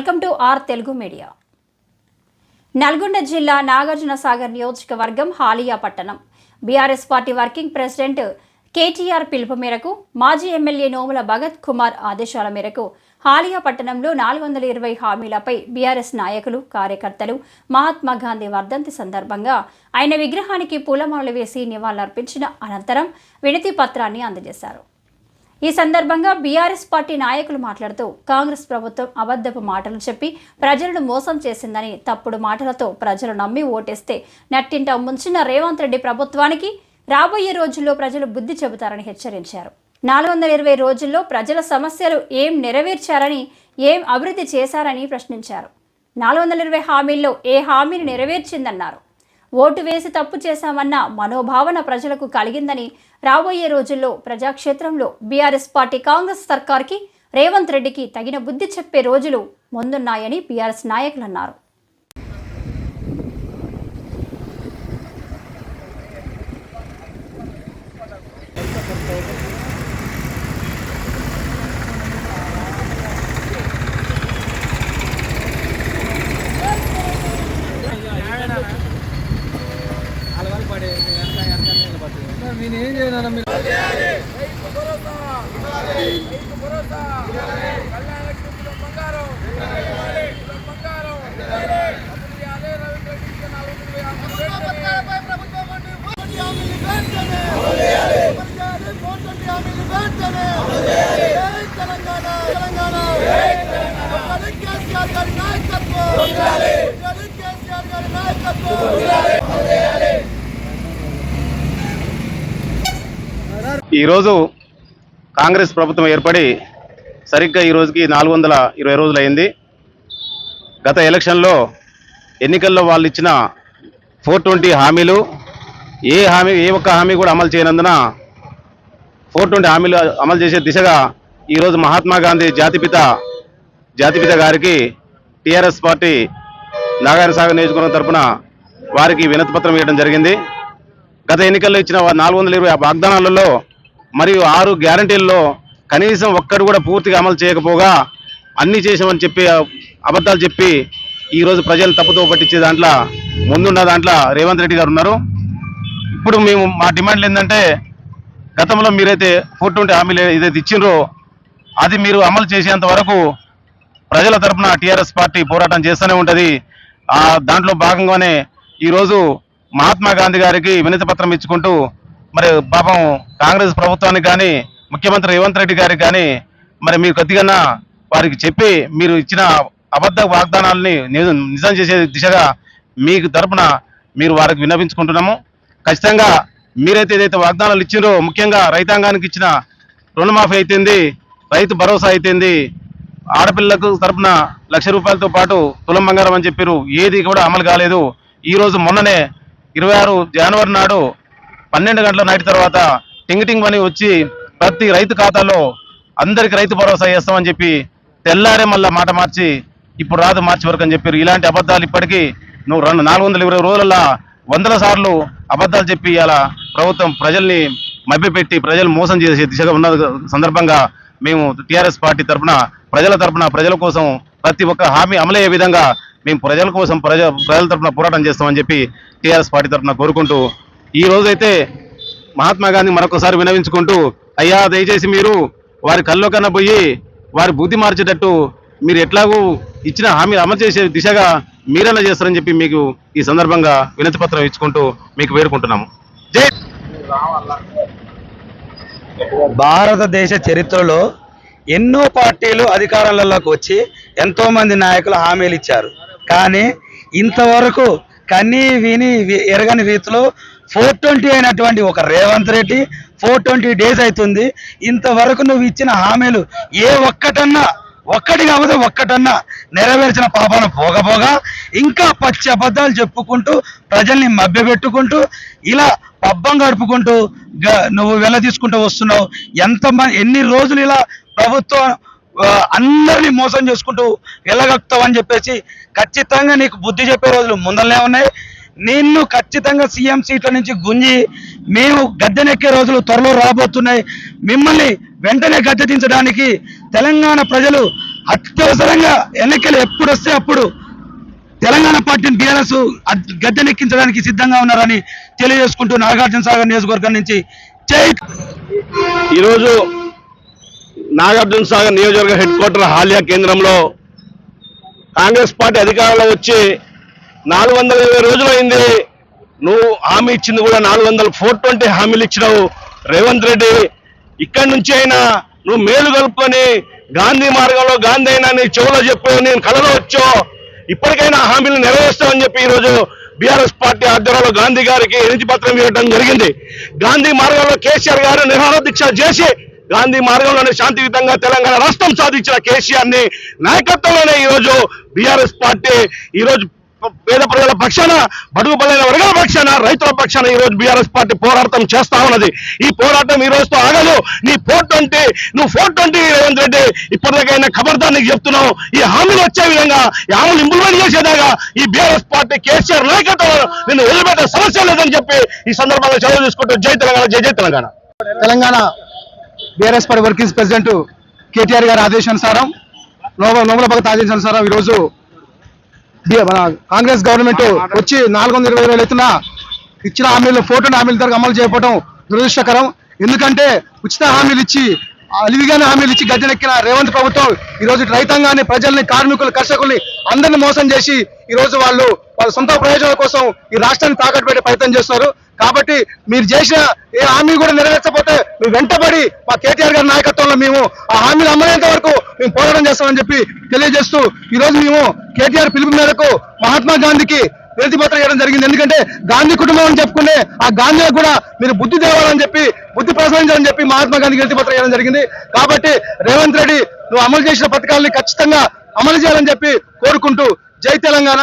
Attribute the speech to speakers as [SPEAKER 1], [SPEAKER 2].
[SPEAKER 1] Welcome to our Telugu media. Nalgonda జిల్లా నాగార్జున సాగర్ నియోజకవర్గం హాలియా పట్టణం. BRS party working president KTR పిలుపు మేరకు మాజీ ఎమ్మెల్యే నోముల భగత్ కుమార్ ఆదేశాల మేరకు హాలియా పట్టణంలో నాలుగు వందల ఇరవై హామీలపై బీఆర్ఎస్ నాయకులు కార్యకర్తలు మహాత్మా గాంధీ వర్ధంతి సందర్భంగా ఆయన విగ్రహానికి పూలమాలలు వేసి నివాళులర్పించిన అనంతరం వినతి పత్రాన్ని అందజేశారు. ఈ సందర్భంగా బీఆర్ఎస్ పార్టీ నాయకులు మాట్లాడుతూ కాంగ్రెస్ ప్రభుత్వం అబద్ధపు మాటలు చెప్పి ప్రజలను మోసం చేసిందని తప్పుడు మాటలతో ప్రజలు నమ్మి ఓటేస్తే నట్టింట ముంచిన రేవంత్ రెడ్డి ప్రభుత్వానికి రాబోయే రోజుల్లో ప్రజలు బుద్ధి చెబుతారని హెచ్చరించారు. నాలుగు వందల ఇరవై రోజుల్లో ప్రజల సమస్యలు ఏం నెరవేర్చారని ఏం అభివృద్ధి చేశారని ప్రశ్నించారు. నాలుగు వందల ఇరవై హామీల్లో ఏ హామీని నెరవేర్చిందన్నారు. ఓటు వేసి తప్పు చేశామన్న మనోభావన ప్రజలకు కలిగిందని రాబోయే రోజుల్లో ప్రజాక్షేత్రంలో బీఆర్ఎస్ పార్టీ కాంగ్రెస్ సర్కార్కి రేవంత్ రెడ్డికి తగిన బుద్ధి చెప్పే రోజులు ముందున్నాయని బీఆర్ఎస్ నాయకులు అన్నారు
[SPEAKER 2] నేనేం చేయను మీరు
[SPEAKER 3] ఈరోజు కాంగ్రెస్ ప్రభుత్వం ఏర్పడి సరిగ్గా ఈ రోజుకి నాలుగు వందల ఇరవై రోజులు అయింది గత ఎలక్షన్లో ఎన్నికల్లో వాళ్ళు ఇచ్చిన ఫోర్ ట్వంటీ హామీలు ఏ హామీ ఏ ఒక్క హామీ కూడా అమలు చేయనందున ఫోర్ ట్వంటీ హామీలు అమలు చేసే దిశగా ఈరోజు మహాత్మా గాంధీ జాతిపిత జాతిపిత గారికి టీఆర్ఎస్ పార్టీ నాగార్జున సాగర్ నియోజకవర్గం తరపున వారికి వినతిపత్రం ఇవ్వడం జరిగింది. గత ఎన్నికల్లో ఇచ్చిన నాలుగు వందల ఇరవై వాగ్దానాలలో మరియు ఆరు గ్యారంటీల్లో కనీసం ఒక్కడు కూడా పూర్తిగా అమలు చేయకపోగా అన్ని చేసామని చెప్పి అబద్ధాలు చెప్పి ఈరోజు ప్రజలు తప్పుతో పట్టించే దాంట్లో ముందున్న దాంట్లో రేవంత్ రెడ్డి గారు ఉన్నారు. ఇప్పుడు మేము మా డిమాండ్లు ఏంటంటే గతంలో మీరైతే ఫోర్ ట్వంటీ హామీలు ఏదైతే ఇచ్చిండ్రో అది మీరు అమలు చేసేంత వరకు ప్రజల తరపున టీఆర్ఎస్ పార్టీ పోరాటం చేస్తూనే ఉంటుంది. ఆ దాంట్లో భాగంగానే ఈరోజు మహాత్మా గాంధీ గారికి వినతి పత్రం ఇచ్చుకుంటూ మరి పాపం కాంగ్రెస్ ప్రభుత్వానికి కానీ ముఖ్యమంత్రి రేవంత్ రెడ్డి గారికి కానీ మరి మీరు కొద్దిగా వారికి చెప్పి మీరు ఇచ్చిన అబద్ధ వాగ్దానాలని నిజం నిజం చేసే దిశగా మీకు తరపున మీరు వారికి విన్నపించుకుంటున్నాము ఖచ్చితంగా మీరైతే ఏదైతే వాగ్దానాలు ఇచ్చారో ముఖ్యంగా రైతాంగానికి ఇచ్చిన రుణమాఫీ అయితేంది రైతు భరోసా అయితేంది ఆడపిల్లలకు తరపున లక్ష రూపాయలతో పాటు తులం బంగారం అని చెప్పారు ఏది కూడా అమలు కాలేదు. ఈరోజు మొన్ననే ఇరవై ఆరు జనవరి నాడు పన్నెండు గంటల నైట్ తర్వాత టింగ్ టింగ్ వచ్చి ప్రతి రైతు ఖాతాలో అందరికి రైతు భరోసా చేస్తామని చెప్పి తెల్లారే మళ్ళీ మాట మార్చి ఇప్పుడు రాదు మార్చి వరకు అని చెప్పారు. ఇలాంటి అబద్ధాలు ఇప్పటికీ నువ్వు రెండు నాలుగు వందల ఇరవై రోజులలో వందల సార్లు అబద్ధాలు చెప్పి ఇలా ప్రభుత్వం ప్రజల్ని మభ్యపెట్టి ప్రజలు మోసం చేసే దిశగా ఉన్న సందర్భంగా మేము టీఆర్ఎస్ పార్టీ తరఫున ప్రజల తరఫున ప్రజల కోసం ప్రతి ఒక్క హామీ అమలయ్యే విధంగా మేము ప్రజల కోసం ప్రజ ప్రజల తరఫున పోరాటం చేస్తామని చెప్పి టీఆర్ఎస్ పార్టీ తరఫున కోరుకుంటూ ఈ రోజైతే మహాత్మా గాంధీ మరొకసారి వినవించుకుంటూ అయ్యా దయచేసి మీరు వారి కల్లో కనబోయి వారి బుద్ధి మార్చేటట్టు మీరు ఎట్లాగూ ఇచ్చిన హామీ అమలు చేసే దిశగా మీరన్నా చేస్తారని చెప్పి మీకు ఈ సందర్భంగా వినతి పత్రం ఇచ్చుకుంటూ మీకు వేడుకుంటున్నాము. జై
[SPEAKER 2] భారతదేశ చరిత్రలో ఎన్నో పార్టీలు అధికారంలోకి వచ్చి ఎంతో మంది నాయకులు హామీలు ఇచ్చారు. కానీ ఇంతవరకు కనీ విని ఎరగని రీతిలో ఫోర్ ట్వంటీ అయినటువంటి ఒక Revanth Reddy four twenty days అవుతుంది. ఇంతవరకు నువ్వు ఇచ్చిన హామీలు ఏ ఒక్కటన్నా ఒక్కటి కాకపోతే ఒక్కటన్నా నెరవేర్చిన పాపాన పోగపోగా ఇంకా పచ్చి అబద్ధాలు చెప్పుకుంటూ ప్రజల్ని మభ్యపెట్టుకుంటూ ఇలా పబ్బం గడుపుకుంటూ గ- నువ్వు వెళ్ళ తీసుకుంటూ వస్తున్నావు. ఎంత ఎన్ని రోజులు ఇలా ప్రభుత్వం అందరినీ మోసం చేసుకుంటూ వెళ్ళగలుగుతావు అని చెప్పేసి ఖచ్చితంగా నీకు బుద్ధి చెప్పే రోజులు ముందరనే ఉన్నాయి. నిన్ను ఖచ్చితంగా సీఎం సీట్ల నుంచి గుంజి మేము గద్దెనెక్కే రోజులు త్వరలో రాబోతున్నాయి. మిమ్మల్ని వెంటనే గద్దె దించడానికి తెలంగాణ ప్రజలు
[SPEAKER 4] అత్యవసరంగా ఎన్నికలు ఎప్పుడు వస్తే అప్పుడు తెలంగాణ పార్టీని బీఆర్ఎస్ గద్దెనెక్కించడానికి సిద్ధంగా ఉన్నారని తెలియజేసుకుంటూ నాగార్జున సాగర్ నియోజకవర్గం నుంచి
[SPEAKER 5] ఈరోజు నాగార్జున సాగర్ నియోజకవర్గ హెడ్ క్వార్టర్ హాలియా కేంద్రంలో కాంగ్రెస్ పార్టీ అధికారంలో వచ్చి నాలుగు వందల ఇరవై రోజులు అయింది. నువ్వు హామీ ఇచ్చింది కూడా నాలుగు వందల ఫోర్ ట్వంటీ హామీలు ఇచ్చినావు రేవంత్ రెడ్డి. ఇక్కడి నుంచి అయినా నువ్వు మేలు కలుపుకొని గాంధీ మార్గంలో గాంధీ అయినా నీ చెవులో చెప్పు నేను కలలో వచ్చో. ఇప్పటికైనా హామీలు నెరవేరుస్తామని చెప్పి ఈరోజు బీఆర్ఎస్ పార్టీ ఆధ్వర్యంలో గాంధీ గారికి ఎనిమిది పత్రం ఇవ్వడం జరిగింది. గాంధీ మార్గంలో కేసీఆర్ గారు నిరాహార దీక్ష చేసి గాంధీ మార్గంలోనే శాంతియుతంగా తెలంగాణ రాష్ట్రం సాధించిన కేసీఆర్ని నాయకత్వంలోనే ఈరోజు బీఆర్ఎస్ పార్టీ ఈరోజు పేద ప్రజల పక్షాన బడుగు బలైన వర్గాల పక్షాన రైతుల పక్షాన ఈ రోజు బీఆర్ఎస్ పార్టీ పోరాటం చేస్తా ఉన్నది. ఈ పోరాటం ఈ రోజుతో ఆగదు. నీ ఫోర్ ట్వంటీ నువ్వు ఫోర్ ట్వంటీ రేవంత్ రెడ్డి ఇప్పటికైనా ఖబర్దార్ నీకు చెప్తున్నావు. ఈ హామీలు వచ్చే విధంగా ఈ హామీలు ఇంప్లిమెంట్ చేసేదాకా ఈ బీఆర్ఎస్ పార్టీ కేసీఆర్ నాయకత్వంలో నిన్ను వదిలిపెట్టే సమస్య లేదని చెప్పి ఈ సందర్భంగా చదువు తీసుకుంటూ జై తెలంగాణ జై జై Telangana.
[SPEAKER 4] Telangana BRS party working president KTR గారి ఆదేశానుసారం లోపల నోముల భగత్ ఆదేశానుసారం ఈరోజు మన కాంగ్రెస్ గవర్నమెంట్ వచ్చి నాలుగు వందల ఇరవై వేలు ఎత్తున ఇచ్చిన హామీలు ఫోటో హామీల ధరకు అమలు చేయకపోవడం దురదృష్టకరం. ఎందుకంటే ఉచిత హామీలు ఇచ్చి అలివిగానే హామీలు ఇచ్చి గద్దెనెక్కిన రేవంత్ ప్రభుత్వం ఈ రోజు రైతాంగాన్ని ప్రజల్ని కార్మికులు కర్షకుల్ని అందరిని మోసం చేసి ఈ రోజు వాళ్ళు వాళ్ళ సొంత ప్రయోజనాల కోసం ఈ రాష్ట్రాన్ని తాకట్టు పెట్టే ప్రయత్నం చేస్తున్నారు. కాబట్టి మీరు చేసిన ఏ హామీ కూడా నెరవేర్చకపోతే మేము వెంటబడి మా కేటీఆర్ గారి నాయకత్వంలో మేము ఆ హామీలు అమ్మలేంత వరకు మేము పోరాటం చేస్తామని చెప్పి తెలియజేస్తూ ఈరోజు మేము కేటీఆర్ పిలుపు మేరకు మహాత్మా గాంధీకి వినతి ఇవ్వడం జరిగింది. ఎందుకంటే గాంధీ కుటుంబం అని చెప్పుకునే ఆ గాంధీ కూడా మీరు బుద్ధి తేవాలని చెప్పి బుద్ధి ప్రసాదించాలని చెప్పి మహాత్మా గాంధీకి వినతి ఇవ్వడం జరిగింది. కాబట్టి రేవంత్ రెడ్డి నువ్వు అమలు చేసిన పథకాలని ఖచ్చితంగా అమలు చేయాలని చెప్పి కోరుకుంటూ జై తెలంగాణ.